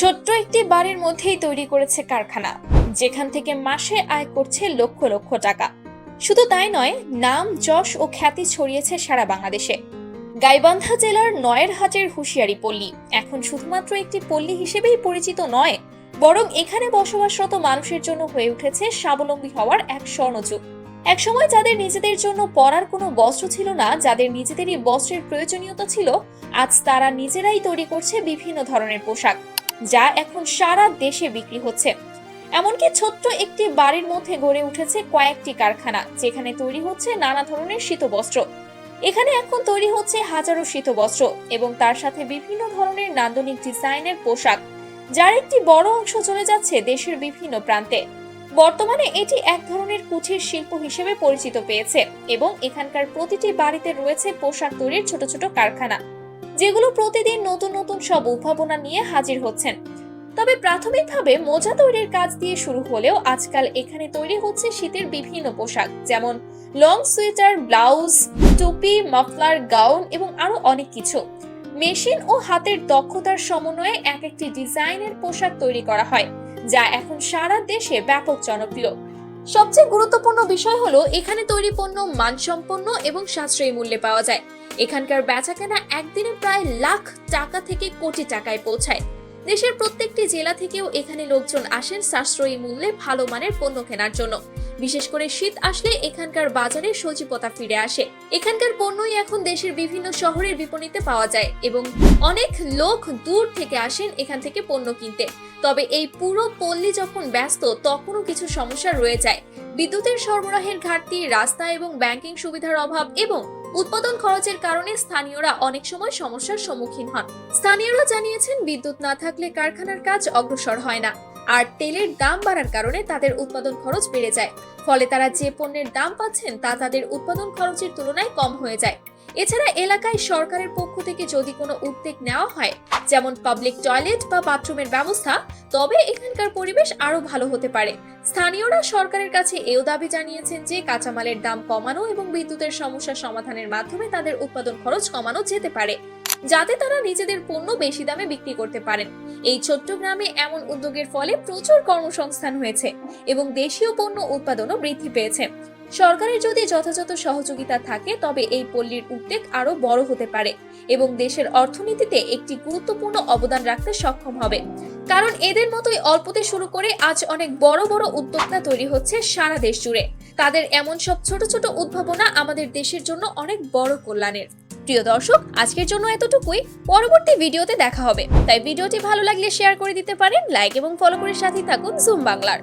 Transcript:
ছোট্ট একটি বাড়ির মধ্যেই তৈরি করেছে কারখানা, যেখান থেকে মাসে আয় করছে লক্ষ লক্ষ টাকা। শুধু তাই নয়, নাম, যশ ও খ্যাতি ছড়িয়েছে সারা বাংলাদেশে। গাইবান্ধা জেলার নয়েরহাটের হুঁশিয়ারি পল্লী, এখন শুধুমাত্র একটি পল্লী হিসেবেই পরিচিত নয়, বরং এখানে বসবাসরত মানুষের জন্য হয়ে উঠেছে স্বাবলম্বী হওয়ার এক স্বর্ণযুগ। একসময় যাদের নিজেদের জন্য পরার কোনো বস্ত্র ছিল না, যাদের নিজেদেরই বস্ত্রের প্রয়োজনীয়তা ছিল, আজ তারা নিজেরাই তৈরি করছে বিভিন্ন ধরনের পোশাক। যা এখন সারা দেশে বিক্রি হচ্ছে। এমনকি ছোট্ট একটি বাড়ির মধ্যে গড়ে উঠেছে কয়েকটি কারখানা, যেখানে তৈরি হচ্ছে নানা ধরনের শীতবস্ত্র। এখানে এখন তৈরি হচ্ছে হাজারো শীতবস্ত্র এবং তার সাথে বিভিন্ন ধরনের নান্দনিক ডিজাইনের পোশাক, যার একটি বড় অংশ চলে যাচ্ছে দেশের বিভিন্ন প্রান্তে। বর্তমানে এটি এক ধরনের কুঠির শিল্প হিসেবে পরিচিত পেয়েছে এবং এখানকার প্রতিটি বাড়িতে রয়েছে পোশাক তৈরির ছোট ছোট কারখানা। যেগুলো প্রতিদিন নতুন নতুন সব উদ্ভাবনা নিয়ে হাজির হচ্ছেন। তবে প্রাথমিকভাবে মোজা তৈরির কাজ দিয়ে শুরু হলেও আজকাল এখানে তৈরি হচ্ছে শীতের বিভিন্ন পোশাক, যেমন লং সোয়েটার, ব্লাউজ, টুপি, মাফলার, গাউন এবং আরও অনেক কিছু। মেশিন ও হাতের দক্ষতার সমন্বয়ে এক একটি ডিজাইনের পোশাক তৈরি করা হয়, যা এখন সারা দেশে ব্যাপক জনপ্রিয়। সবচেয়ে গুরুত্বপূর্ণ বিষয় হলো এখানে তৈরি পণ্য মানসম্পন্ন এবং সাশ্রয়ী মূল্যে পাওয়া যায়। এখানকার বেচাকেনা একদিনে প্রায় লাখ টাকা থেকে কোটি টাকায় পৌঁছায়। দেশের প্রত্যেকটি জেলা থেকেও এখানে লোকজন আসেন সাশ্রয়ী মূল্যে ভালো মানের পণ্য কেনার জন্য। বিশেষ করে শীত আসলে এখানকার বাজারে সজীবতা ফিরে আসে। এখানকার পণ্যই এখন দেশের বিভিন্ন শহরের বিপণীতে পাওয়া যায় এবং অনেক লোক দূর থেকে আসেন এখান থেকে পণ্য কিনতে। তবে এই পুরো পল্লী যখন ব্যস্ত, তখনও কিছু সমস্যা রয়ে যায়। বিদ্যুতের সরবরাহের ঘাটতি, রাস্তা এবং ব্যাংকিং সুবিধার অভাব এবং উৎপাদন খরচের কারণে স্থানীয়রা অনেক সময় সমস্যার সম্মুখীন হন। স্থানীয়রা জানিয়েছেন, বিদ্যুৎ না থাকলে কারখানার কাজ অগ্রসর হয় না, আর তেলের দাম বাড়ার কারণে তাদের উৎপাদন খরচ বেড়ে যায়। ফলে তারা যে পণ্যের দাম পাচ্ছেন তা তাদের উৎপাদন খরচের তুলনায় কম হয়ে যায়। এছাড়া এলাকায় সরকারের পক্ষ থেকে যদি কোনো উদ্যোগ নেওয়া হয়, যেমন পাবলিক টয়লেট বা বাথরুমের ব্যবস্থা, তবে এখানকার পরিবেশ আরও ভালো হতে পারে। স্থানীয়রা সরকারের কাছে এও দাবি জানিয়েছেন যে কাঁচামালের দাম কমানো এবং বিদ্যুতের সমস্যা সমাধানের মাধ্যমে তাদের উৎপাদন খরচ কমানো যেতে পারে, যাতে তারা নিজেদের পণ্য বেশি দামে বিক্রি করতে পারেন। এই ছোট্ট গ্রামে এমন উদ্যোগের ফলে প্রচুর কর্মসংস্থান হয়েছে এবং দেশীয় পণ্য উৎপাদনও বৃদ্ধি পেয়েছে। সরকারের যদি যথাযথ সহযোগিতা থাকে, তবে এই পল্লীর উদ্যোগ আরও বড় হতে পারে এবং দেশের অর্থনীতিতে একটি গুরুত্বপূর্ণ অবদান রাখতে সক্ষম হবে। কারণ এদের মতোই অল্পতে শুরু করে আজ অনেক বড় বড় উদ্যোক্তা তৈরি হচ্ছে সারা দেশ জুড়ে। তাদের এমন সব ছোট ছোট উদ্ভাবনা আমাদের দেশের জন্য অনেক বড় কল্যাণের। প্রিয় দর্শক, আজকের জন্য এতটুকুই। পরবর্তী ভিডিওতে দেখা হবে। তাই ভিডিওটি ভালো লাগলে শেয়ার করে দিতে পারেন, লাইক এবং ফলো করে সাথেই থাকুন জুম বাংলার।